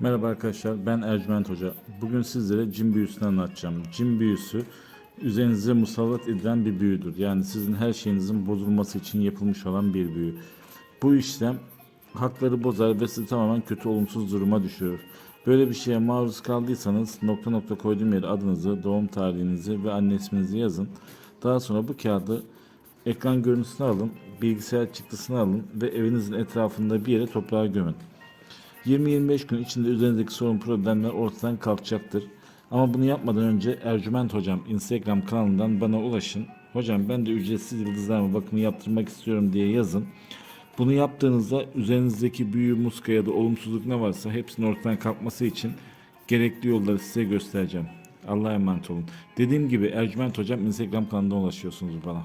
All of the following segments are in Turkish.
Merhaba arkadaşlar ben Ercüment Hoca. Bugün sizlere cin büyüsünü anlatacağım. Cin büyüsü üzerinize musallat edilen bir büyüdür. Yani sizin her şeyinizin bozulması için yapılmış olan bir büyü. Bu işlem hakları bozar ve sizi tamamen kötü olumsuz duruma düşürür. Böyle bir şeye maruz kaldıysanız nokta nokta koyduğum yere adınızı, doğum tarihinizi ve anne isminizi yazın. Daha sonra bu kağıdı ekran görüntüsünü alın, bilgisayar çıktısını alın ve evinizin etrafında bir yere toprağa gömün. 20-25 gün içinde üzerinizdeki sorun problemler ortadan kalkacaktır. Ama bunu yapmadan önce Ercüment Hocam Instagram kanalından bana ulaşın. Hocam ben de ücretsiz yıldızlarma bakımı yaptırmak istiyorum diye yazın. Bunu yaptığınızda üzerinizdeki büyü, muska ya da olumsuzluk ne varsa hepsinin ortadan kalkması için gerekli yolları size göstereceğim. Allah'a emanet olun. Dediğim gibi Ercüment Hocam Instagram kanalından ulaşıyorsunuz bana.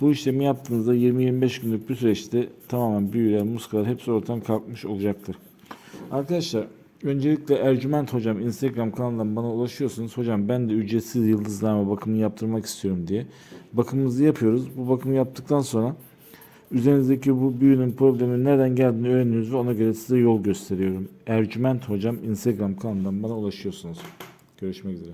Bu işlemi yaptığınızda 20-25 günlük bir süreçte tamamen büyüler, muskalar hepsi ortadan kalkmış olacaktır. Arkadaşlar öncelikle Ercüment Hocam Instagram kanalından bana ulaşıyorsunuz. Hocam ben de ücretsiz yıldızlama bakımını yaptırmak istiyorum diye. Bakımımızı yapıyoruz. Bu bakımı yaptıktan sonra üzerinizdeki bu büyünün problemin nereden geldiğini öğreniyoruz ve ona göre size yol gösteriyorum. Ercüment Hocam Instagram kanalından bana ulaşıyorsunuz. Görüşmek üzere.